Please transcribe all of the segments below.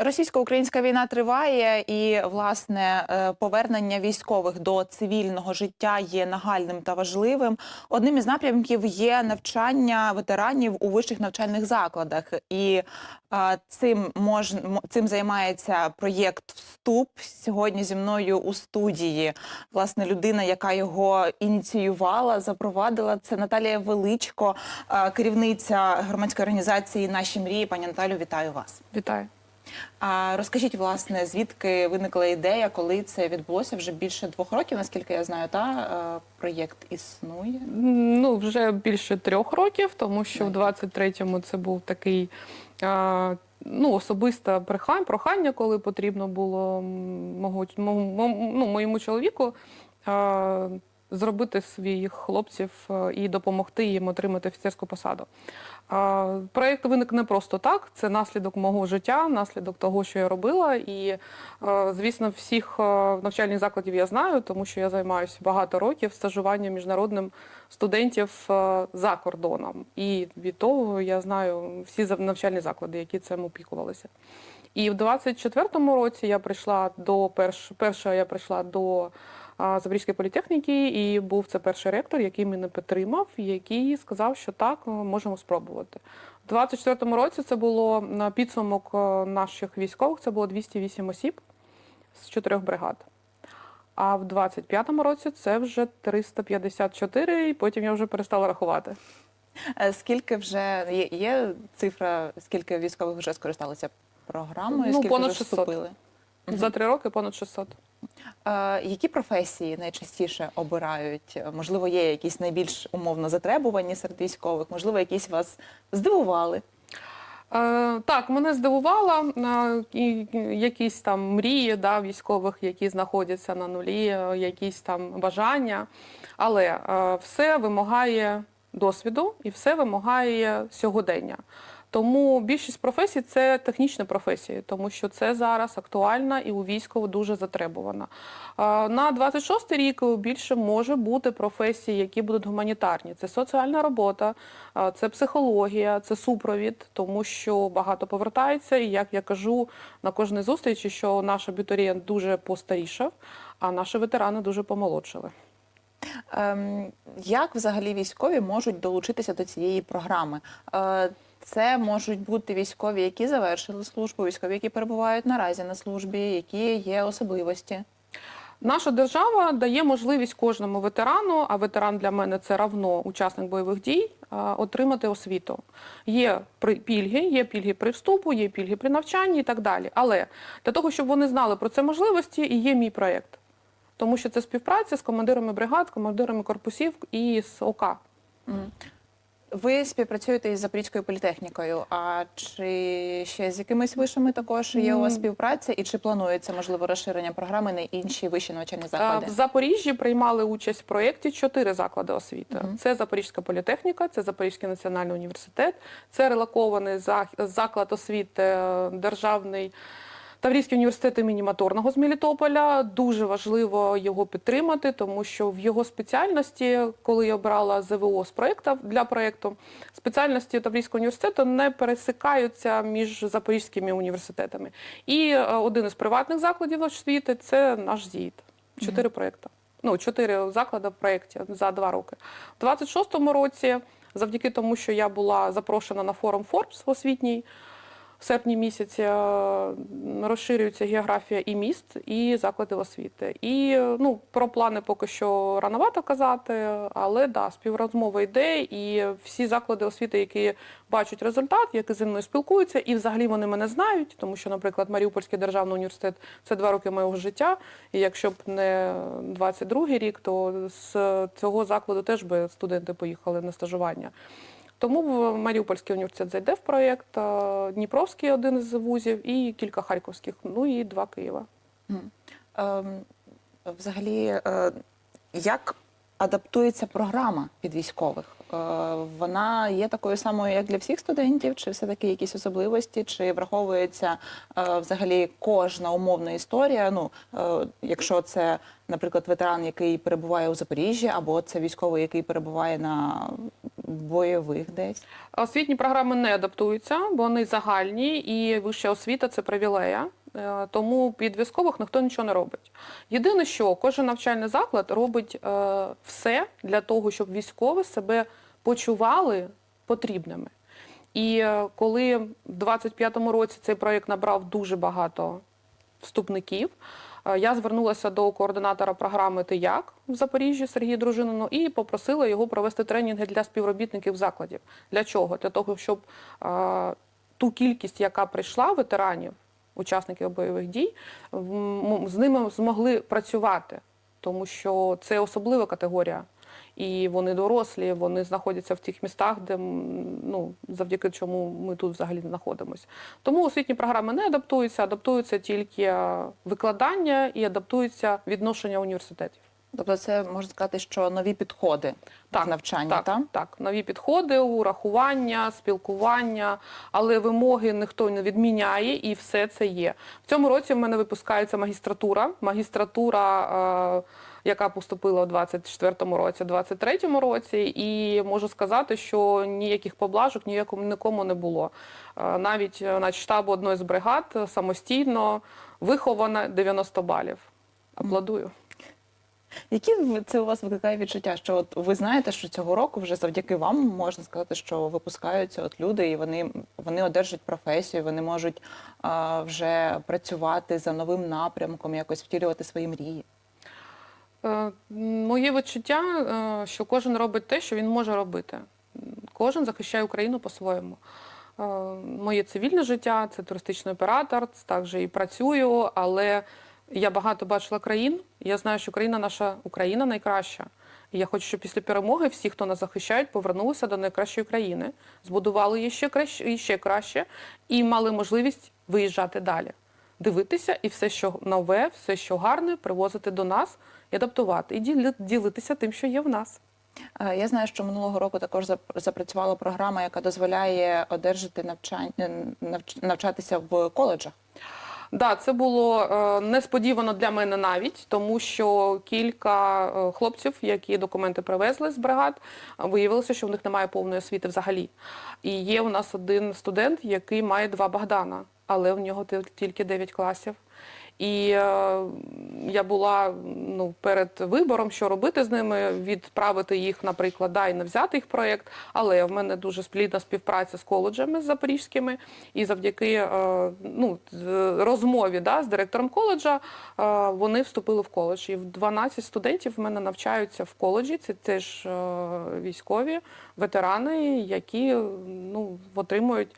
Російсько-українська війна триває, і власне е, повернення військових до цивільного життя є нагальним та важливим. Одним із напрямків є навчання ветеранів у вищих навчальних закладах, і е, цим мож, цим займається проєкт Вступ сьогодні зі мною у студії. Власне, людина, яка його ініціювала, запровадила це Наталія Величко, е, керівниця громадської організації Наші мрії. Пані Наталю, вітаю вас. Вітаю. А розкажіть, власне, звідки виникла ідея, коли це відбулося вже більше двох років, наскільки я знаю, та е, проєкт існує. Ну, вже більше трьох років, тому що в 23-му це був такий ну, особисте прохання, прохання, коли потрібно було мого, мого- ну, моєму чоловіку зробити своїх хлопців і допомогти їм отримати офіцерську посаду. Проєкт виник не просто так, це наслідок мого життя, наслідок того, що я робила. І, е, звісно, всіх е, навчальних закладів я знаю, тому що я займаюся багато років стажуванням міжнародним студентів е, за кордоном. І від того я знаю всі навчальні заклади, які цим опікувалися. І в 24-му році я прийшла до перш, перша я прийшла до Запорізької політехніки, і був це перший ректор, який мене підтримав, який сказав, що так, можемо спробувати. У 24-му році це було на підсумок е, наших військових, це було 208 осіб з чотирьох бригад. А в 25-му році це вже 354, і потім я вже перестала рахувати. Е, Скільки вже є, є цифра, скільки військових вже скористалися програмою? Ну, скільки понад вже 600. вступили? За три роки понад 600. Е, які професії найчастіше обирають? Можливо, є якісь найбільш умовно затребувані серед військових, можливо, якісь вас здивували. Е, так, мене здивувала е, і- і якісь там мрії да, військових, які знаходяться на нулі, е, якісь там бажання. Але е, все вимагає досвіду і все вимагає сьогодення. Тому більшість професій це технічні професії, тому що це зараз актуальна і у військово дуже затребувана. На 26 рік більше може бути професії, які будуть гуманітарні. Це соціальна робота, це психологія, це супровід, тому що багато повертається. І як я кажу на кожній зустрічі, що наш абітурієнт дуже постарішав, а наші ветерани дуже помолодшили. Ем, як взагалі військові можуть долучитися до цієї програми? Е, це можуть бути військові, які завершили службу, військові, які перебувають наразі на службі, які є особливості. Наша держава дає можливість кожному ветерану, а ветеран для мене це равно учасник бойових дій, отримати освіту. Є пільги, є пільги при вступу, є пільги при навчанні і так далі. Але для того, щоб вони знали про це можливості, і є мій проєкт. Тому що це співпраця з командирами бригад, командирами корпусів і з ОК. Ви співпрацюєте із Запорізькою політехнікою. А чи ще з якимись вишами також є у вас співпраця? І чи планується можливо розширення програми на інші вищі навчальні заклади? В Запоріжжі приймали участь в проєкті чотири заклади освіти. Мгм. Це Запорізька політехніка, це Запорізький національний університет, це релокований зах- заклад освіти е, державний. Таврійський університет імені Моторного з Мелітополя дуже важливо його підтримати, тому що в його спеціальності, коли я обрала ЗВО з проєкту для проєкту, спеціальності Таврійського університету не пересикаються між запорізькими університетами. І е, один із приватних закладів освіти це наш ЗІТ. Чотири проєкти. Ну, чотири заклади в проєкті за два роки. У 26-му році, завдяки тому, що я була запрошена на форум Forbes освітній, серпні місяці е, розширюється географія і міст, і закладів освіти. І е, ну, про плани поки що рановато казати, але да, співрозмова йде, і всі заклади освіти, які бачать результат, які зі мною спілкуються, і взагалі вони мене знають, тому що, наприклад, Маріупольський державний університет це два роки моєго життя. І якщо б не 22-й рік, то з цього закладу теж би студенти поїхали на стажування. Тому Маріупольський університет зайде в проєкт, е, Дніпровський один із вузів і кілька харківських, ну і два Києва. Ем, взагалі, е, як адаптується програма під військових? Е, вона є такою самою, як для всіх студентів, чи все-таки якісь особливості, чи враховується взагалі кожна умовна історія? Ну, якщо це, наприклад, ветеран, який перебуває у Запоріжжі, або це військовий, який перебуває на бойових десь. Освітні програми не адаптуються, бо вони загальні, і вища освіта це привілея. Е, Тому під військових ніхто нічого не робить. Єдине, що кожен навчальний заклад робить е, все для того, щоб військові себе почували потрібними. І е, коли в 25-му році цей проєкт набрав дуже багато вступників, я звернулася до координатора програми «Ти як» в Запоріжжі Сергія Дружинину і попросила його провести тренінги для співробітників закладів. Для чого? Для того, щоб е, ту кількість, яка прийшла ветеранів, учасників бойових дій, з ними змогли працювати, тому що це особлива категорія. І вони дорослі, вони знаходяться в тих містах, де ну завдяки чому ми тут взагалі знаходимося. Тому освітні програми не адаптуються, адаптуються тільки викладання і адаптуються відношення університетів. Тобто, це можна сказати, що нові підходи Так, в навчанні, Так, та? так, нові підходи, урахування, спілкування, але вимоги ніхто не відміняє, і все це є. В цьому році в мене випускається магістратура. Магістратура, е, яка поступила у 24-му році, 23-му році, і можу сказати, що ніяких поблажок ніякому нікому не було. Е, навіть е, на штабу одної з бригад е, самостійно вихована 90 балів. Аплодую. Які це у вас викликає відчуття? Що от ви знаєте, що цього року вже завдяки вам можна сказати, що випускаються от люди, і вони, вони одержать професію, вони можуть а, вже працювати за новим напрямком, якось втілювати свої мрії. Е, Моє відчуття, е, що кожен робить те, що він може робити. Кожен захищає Україну по-своєму. Е, Моє цивільне життя це туристичний оператор, також і працюю, але я багато бачила країн. Я знаю, що Україна наша Україна найкраща. І я хочу, щоб після перемоги всі, хто нас захищають, повернулися до найкращої країни, збудували її ще краще, ще краще, і мали можливість виїжджати далі, дивитися і все, що нове, все, що гарне, привозити до нас і адаптувати, і діли- ділитися тим, що є в нас. Е, Я знаю, що минулого року також запрацювала програма, яка дозволяє одержати навчання навчатися в коледжах. Да, це було е, несподівано для мене навіть, тому що кілька е, хлопців, які документи привезли з бригад, виявилося, що в них немає повної освіти взагалі. І є у нас один студент, який має два Богдана, але в нього тільки 9 класів. І е, я була ну, перед вибором, що робити з ними, відправити їх, наприклад, да, і не взяти їх проєкт. Але в мене дуже сплідна співпраця з коледжами запорізькими, і завдяки е, ну, розмові да, з директором коледжа е, вони вступили в коледж. І в 12 студентів в мене навчаються в коледжі. Це теж військові ветерани, які ну, отримують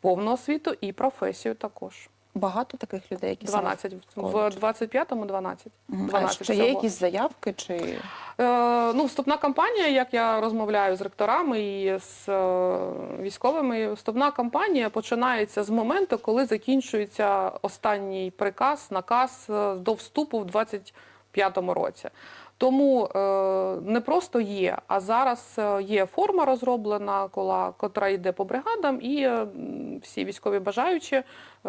повну освіту і професію також. Багато таких людей, які саме В коледжі. 25-му 12. Мгм. 12 а ще є якісь заявки чи Е, ну, вступна кампанія, як я розмовляю з ректорами і з е, військовими, вступна кампанія починається з моменту, коли закінчується останній приказ, наказ е, до вступу в 25-му році. Тому е, не просто є, а зараз е, є форма розроблена, кола, котра йде по бригадам, і е, всі військові бажаючі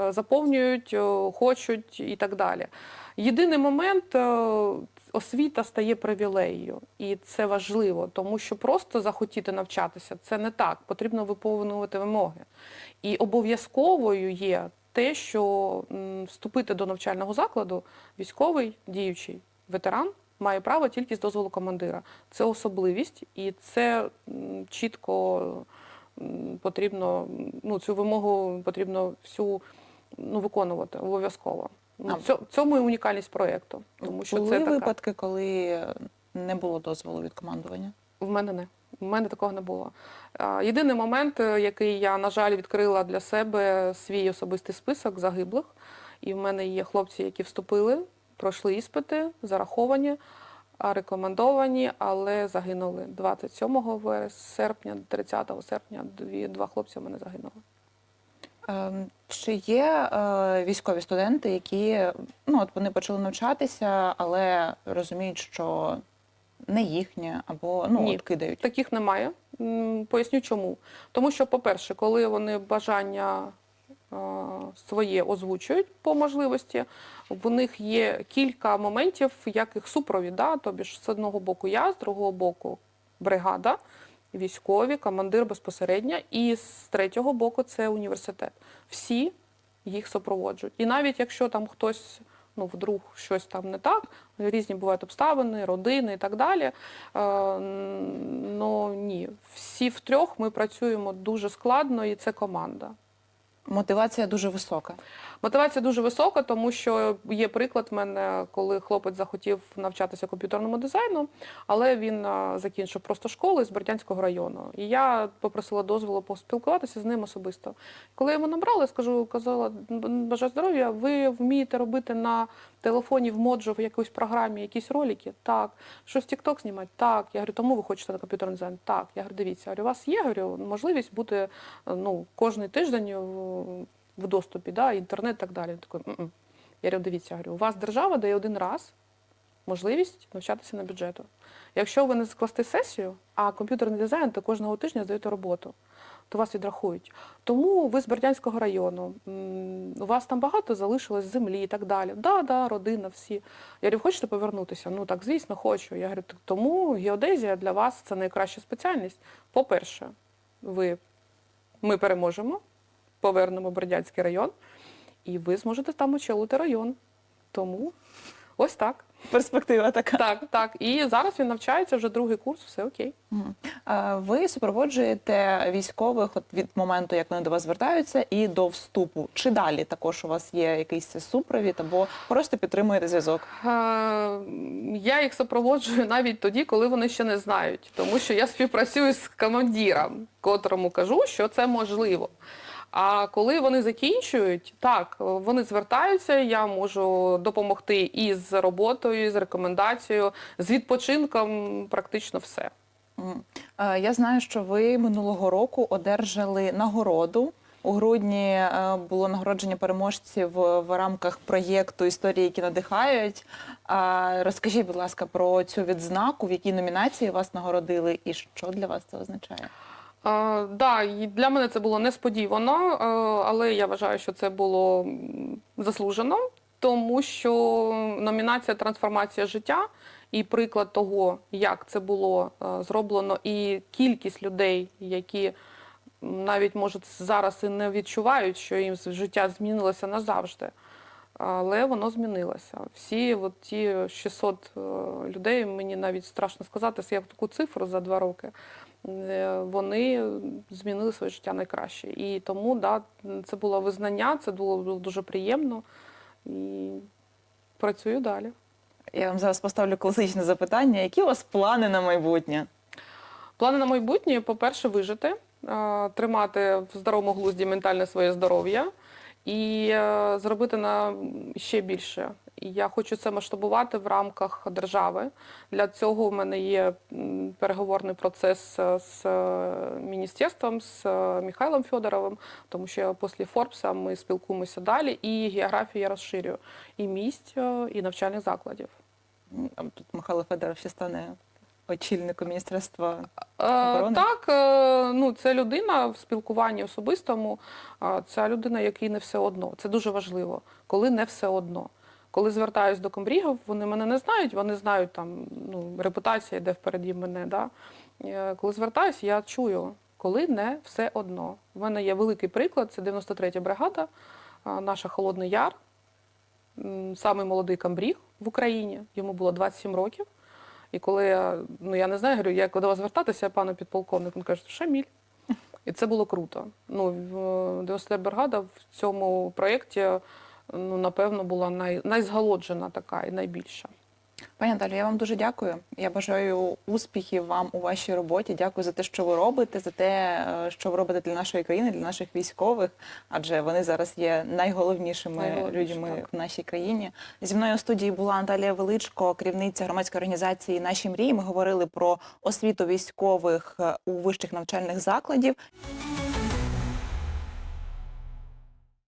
заповнюють, хочуть і так далі. Єдиний момент освіта стає привілеєю, і це важливо, тому що просто захотіти навчатися це не так. Потрібно виповнювати вимоги. І обов'язковою є те, що вступити до навчального закладу військовий діючий ветеран має право тільки з дозволу командира. Це особливість, і це чітко потрібно. Ну цю вимогу потрібно всю ну, виконувати обов'язково. Ну, цьому і унікальність проєкту, тому що були це така. випадки, коли не було дозволу від командування? В мене не. В мене такого не було. Єдиний момент, е, який я, на жаль, відкрила для себе свій особистий список загиблих. І в мене є хлопці, які вступили, пройшли іспити, зараховані, рекомендовані, але загинули 27 вересня, серпня, 30 серпня. Дві, два хлопці в мене загинули. Ем, Чи є е, військові студенти, які ну от вони почали навчатися, але розуміють, що не їхнє, або ну Ні. от кидають? Таких немає. Поясню чому. Тому що, по-перше, коли вони бажання своє озвучують по можливості, в них є кілька моментів, як їх супровід. Тобі ж з одного боку я, з другого боку бригада. військові, командир безпосередньо, і з третього боку це університет. Всі їх супроводжують. І навіть якщо там хтось, ну вдруг щось там не так, різні бувають обставини, родини і так далі. Е, ну ні, всі втрьох ми працюємо дуже складно, і це команда. Мотивація дуже висока. Мотивація дуже висока, тому що є приклад в мене, коли хлопець захотів навчатися комп'ютерному дизайну, але він закінчив просто школу з Бердянського району. І я попросила дозволу поспілкуватися з ним особисто. Коли я його набрала, я скажу, казала, бажаю здоров'я, ви вмієте робити на телефоні в моджо в якоїсь програмі якісь ролики? Так. Щось TikTok знімати? Так. Я говорю, тому ви хочете на комп'ютерний дизайн? Так. Я говорю, дивіться, я у вас є говорю, можливість бути е, ну, кожний тиждень в, в доступі, да, інтернет і так далі. Такий. Я говорю, дивіться, я говорю, у вас держава дає один раз можливість навчатися на бюджету. Якщо ви не скласти сесію, а комп'ютерний дизайн, то кожного тижня здаєте роботу, то вас відрахують. Тому ви з Бердянського району, у вас там багато залишилось землі і так далі. Да, да, родина, всі. Я говорю, хочете повернутися? Ну так, звісно, хочу. Я говорю, тому геодезія для вас це найкраща спеціальність. По-перше, ви, ми переможемо, повернемо Бердянський район, і ви зможете там очолити район. Тому ось так. Перспектива така. Так, так. І зараз він навчається вже другий курс, все окей. Мгм. Е, Ви супроводжуєте військових от від моменту, як вони до вас звертаються, і до вступу. Чи далі також у вас є якийсь супровід або просто підтримуєте зв'язок? Е, Я їх супроводжую навіть тоді, коли вони ще не знають, тому що я співпрацюю з командиром, котрому кажу, що це можливо. А коли вони закінчують, так вони звертаються. Я можу допомогти і з роботою, з рекомендацією, з відпочинком, практично все. Е, Я знаю, що ви минулого року одержали нагороду. У грудні е, було нагородження переможців в рамках проєкту Історії, які надихають. Розкажіть, будь ласка, про цю відзнаку, в якій номінації вас нагородили, і що для вас це означає? Так, да, і для мене це було несподівано, е, але я вважаю, що це було заслужено, тому що номінація Трансформація життя і приклад того, як це було е, зроблено, і кількість людей, які навіть може зараз і не відчувають, що їм життя змінилося назавжди. Але воно змінилося. Всі от ті 600 е, людей, мені навіть страшно сказати, я таку цифру за два роки е, вони змінили своє життя найкраще. І тому да, це було визнання, це було, було дуже приємно. І працюю далі. Я вам зараз поставлю класичне запитання. Які у вас плани на майбутнє? Плани на майбутнє, по-перше, вижити, е, тримати в здоровому глузді ментальне своє здоров'я і е, зробити на ще більше. І я хочу це масштабувати в рамках держави. Для цього в мене є переговорний процес е, з е, міністерством, з е, Михайлом Федоровим, тому що після Форбса ми спілкуємося далі, і географію я розширюю і місць, і навчальних закладів. Тут Михайло Федоров ще стане очільником міністерства. Оборони? Так, ну це людина в спілкуванні особистому, це людина, якій не все одно. Це дуже важливо, коли не все одно. Коли звертаюсь до комбрігів, вони мене не знають, вони знають там ну, репутація йде впереді мене. Да? Е, Коли звертаюсь, я чую, коли не все одно. У мене є великий приклад, це 93-я бригада, наша Холодний Яр, самий молодий камбріг в Україні, йому було 27 років. І коли я, ну я не знаю, говорю, як до вас звертатися, пане підполковник, він каже, Шаміль. І це було круто. Ну, в- 93 бригада в цьому проєкті, ну, напевно, була най, найзголоджена така і найбільша. Пані Наталю, я вам дуже дякую. Я бажаю успіхів вам у вашій роботі. Дякую за те, що ви робите, за те, е, що ви робите для нашої країни, для наших військових, адже вони зараз є найголовнішими Найголовніше, людьми так. в нашій країні. Зі мною у студії була Наталія Величко, керівниця громадської організації Наші мрії. Ми говорили про освіту військових е, у вищих навчальних закладів.